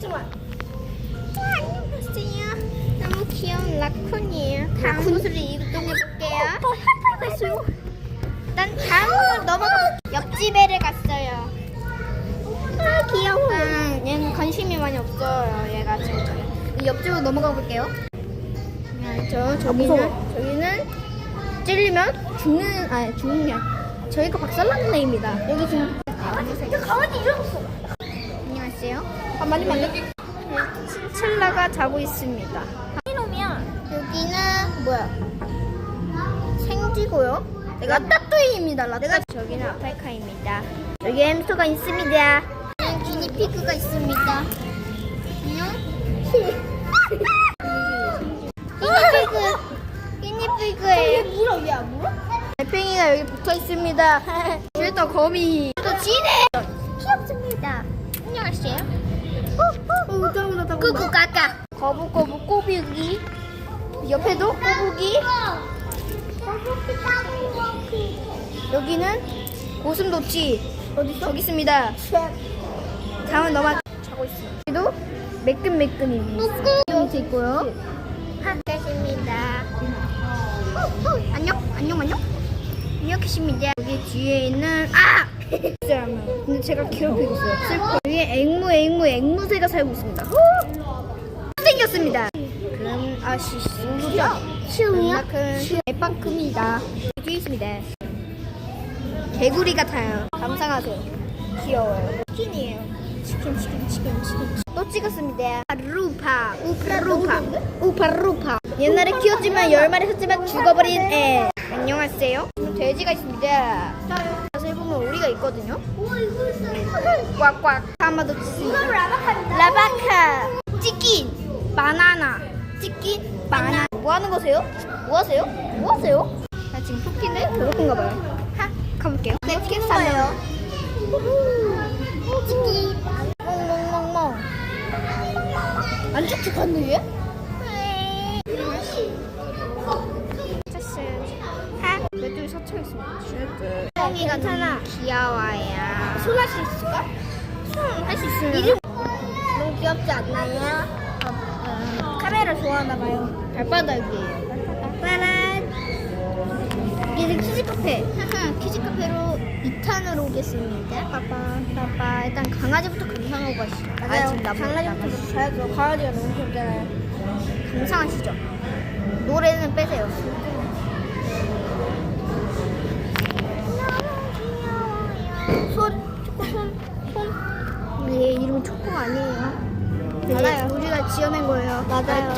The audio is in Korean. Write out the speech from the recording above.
잠깐만. 안녕하세요. 너무 귀여운 라쿤이에요. 다음 곳으로 이동해 볼게요. 했어요. 난 다음으로 넘어가. 옆집에를 갔어요. 아 귀여워. 얘는 관심이 많이 없어요. 얘가 지금. 옆집으로 넘어가 볼게요. 저 저기는 저기는 찔리면 죽는 아 죽는 게 아니라 저희가 박살나는 애입니다. 여기 지금 가만히 일어났어. 많이 만져. 친칠라가 자고 있습니다. 이놈이야. 여기는 뭐야? 생쥐고요. 내가 따뚜이입니다. 라따. 저기는 아팔카입니다. 여기 햄스터가 있습니다. 여기 기니피그가 있습니다. 안녕. 기니피그. 기니피그에. 물어 왜안 물어? 달팽이가 여기 붙어 있습니다. 일단 거미. 또 지네. 귀엽습니다. 안녕하세요. 꾸꾸 까까. 거북거북 꼬부기. 옆에도 꼬부기. 여기는 고슴도치. 어디 저기 있습니다. 다음은 너만 자고 있어요. 여기도 매끈매끈입니다. 이렇게 있고요. 하겠습니다. 안녕, 안녕, 안녕. 이렇게 십니다. 여기 뒤에 있는 아! 근데 제가 괴롭히고 있어요. 슬퍼. 여기 앵무, 앵무, 앵무새가 살고 있습니다. 생겼습니다. 그럼 아시시 시우야? 큰 대빵큼이다. 뒤에 있습니다. 개구리 같아요. 감상하세요. 귀여워요. 치킨이에요. 치킨, 치킨, 치킨, 치킨. 또 찍었습니다. 루파, 우파, 루파, 우파, 루파. 옛날에 키웠지만 열 마리 샀지만 죽어버린 애. 안녕하세요. 돼지가 있습니다. 자세히 보면 오리가 있거든요. 꽉꽉. 하마도 있습니다. 라바카. 치킨. 바나나. 치킨. 바나나. 뭐 하는 거세요? 뭐 하세요? 뭐 하세요? 나 지금 토끼인데 배고픈가 봐요. 하, 가볼게요. 네, 깼어요. 치킨. 멍멍멍멍. 안 축축한데 얘? 매둘 서쳐 있습니다. 쉐드. 멍이가 타나. 귀여워요. 손 할 수 있을까? 손할 수 있어요. 이름 너무 귀엽지 않나요? 어, 카메라 좋아하나 봐요. 발바닥이에요. 빠란. 얘는 키즈 카페. 키즈 카페로 2탄으로 오겠습니다. 빠빠 빠빠. 일단 강아지부터 감상하고 가시죠. 맞아요. 지금 나무- 강아지부터 가야죠. 강아지가 너무 귀엽잖아요. 감상하시죠. 노래는 빼세요. 손, 초코 손, 손. 얘 이름 초코 아니에요. 맞아요. 우리가 지어낸 거예요. 맞아요.